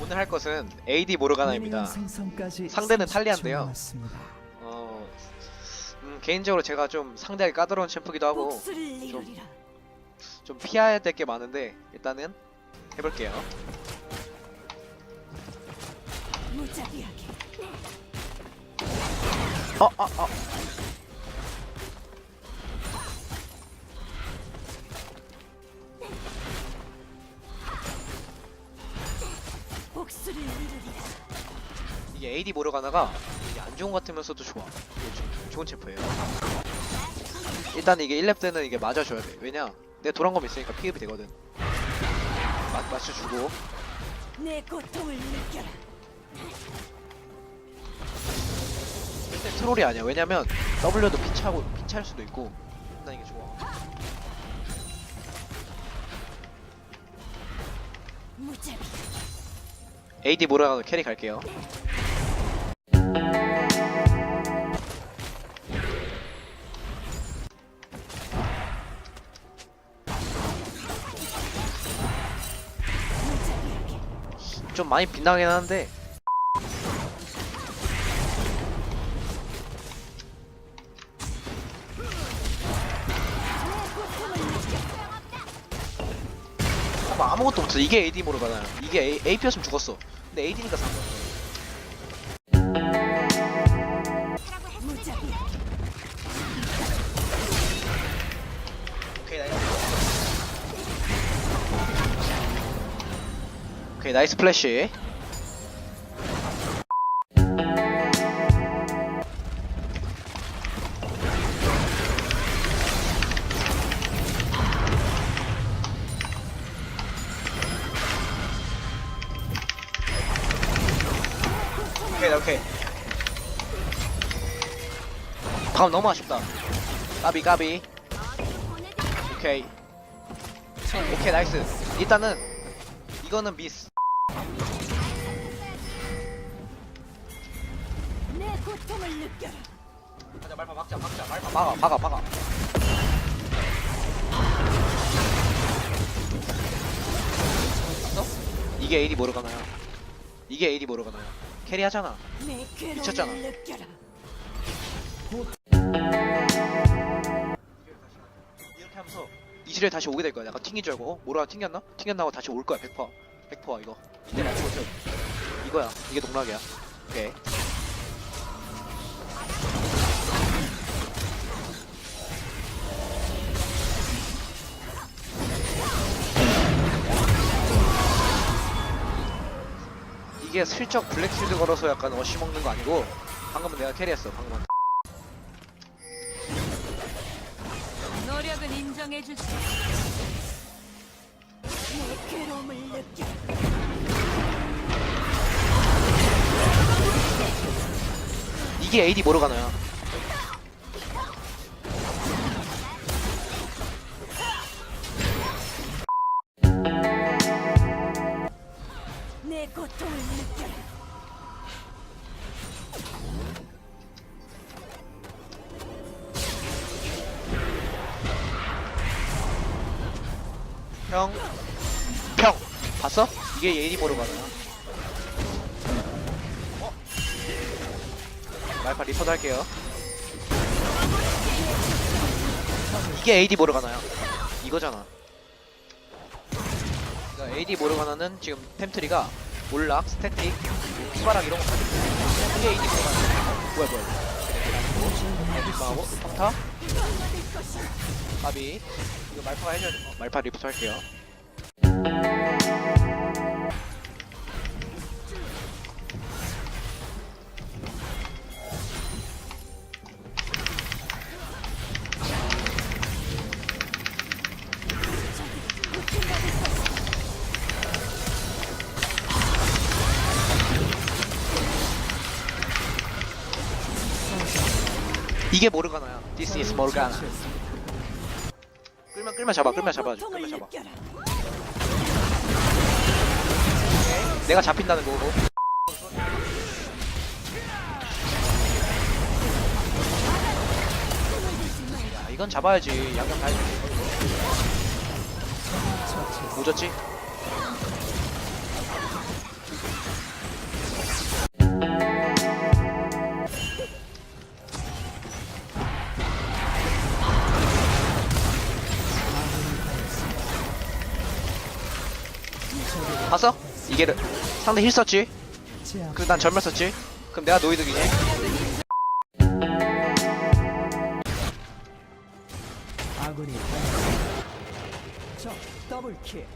오늘 할 것은 AD 모르가나입니다. 상대는 탈리아인데요. 어, 음, 개인적으로 제가 좀 상대하기 까다로운 챔프기도 하고 좀-. 좀 피해야 될 게 많은데 일단은 해볼게요. 어, 어, 어. 이게 AD 모르가나가 이게 안 좋은 것 같으면서도 좋아. 이게 좀 좋은 챔프예요. 일단 이게 1렙 때는 이게 맞아줘야 돼. 왜냐? 내가 도란검 있으니까 피흡이 되거든. 맞, 맞춰주고 내 고통을 느껴라. 근데 트롤이 아니야. 왜냐면 W도 피차고 피차일 수도 있고 난 이게 좋아. AD 모르가나 캐리 갈게요. 좀 많이 빗나가긴 하는데 아무것도 없어. 이게 AD 모르가나요. 이게 AP였으면 죽었어. 근데 AD니까 산 거야. 오케이. 오케이 나이스 플래시. 다음 너무 아쉽다. 까비 까비. 오케이. 오케이 나이스. 일단은 이거는 미스. 내 고통을 느껴라. 가자 말파 막자 막자 말파 막아 막아 막아. 이게 AD 모르가나요? 이게 AD 모르가나요? 캐리 하잖아. 내 괴로움을 미쳤잖아. 이즈리얼 다시 오게 될 거야. 약간 튕긴 줄 알고 어? 모르가 튕겼나? 튕겼나고 다시 올 거야. 100%. 100%야 이거. 이때 맞고 있어. 이거야. 이게 농락이야. 오케이. 이게 슬쩍 블랙필드 걸어서 약간 어시 먹는 거 아니고 방금은 내가 캐리했어. 방금은. 해주지. 내 괴로움을 느껴라. 이게 AD 모르가나요? 내 고통을 느껴 평, 평. 봤어? 이게 AD 모르가나요? 어? 말파 리포드 할게요. 이게 AD 모르가나요? 이거잖아. 그러니까 AD 모르가나는 지금 템트리가 올락, 스태틱, 피바락 이런 거 가지고. 이게 AD 모르가나. 뭐야 뭐야. 마하고 평타. 가비. 이거 말파가 해줘야 돼. 어, 말파 리포트 할게요. 이게 모르가나야. This is Morgana. 끌면 끌면 잡아, 끌면 잡아, 끌면 잡아. 내가 잡힌다는 거고. 야, 이건 잡아야지. 양양 가야지. 오졌지? 봤어? 이게 상대 힐 썼지? 그럼 난 전멸 썼지? 그럼 내가 노이득이지? 아군이 적 더블킬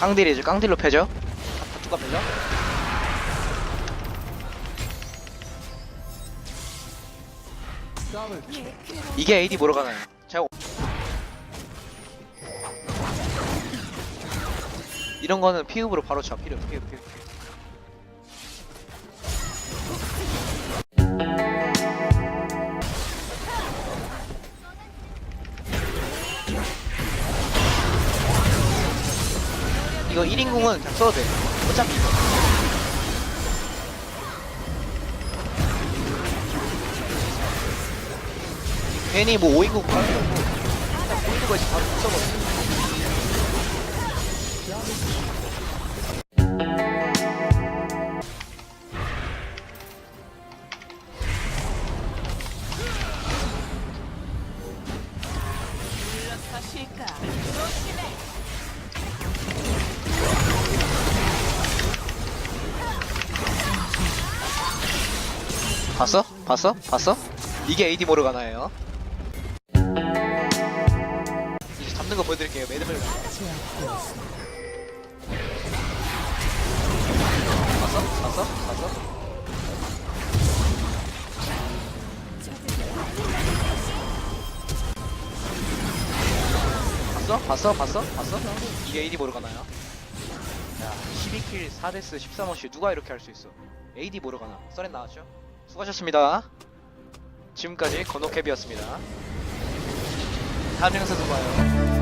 깡딜이지 깡딜로 패죠? 누가 패죠? 이게 AD 보러 가나요? 제가 이런 거는 피읍으로 바로 쳐. 피읍 피읍 피읍 이거 1인공은 그냥 써도 돼. 어차피 이거 괜히 뭐 5인공 가는 거 그냥 보이는 거지 바로 물러서실까? 봤어? 봤어? 봤어? 이게 AD 모르가나예요 잡는 거 보여드릴게요 제압되었습니다 봤어? 봤어? 봤어? 봤어? 봤어? 봤어? 봤어? 이게 AD 모르가나요? 야 12킬 4데스 13어시 누가 이렇게 할 수 있어 AD 모르가나 써렌 나왔죠? 수고하셨습니다 지금까지 건호캡이었습니다 다음 영상에서 봐요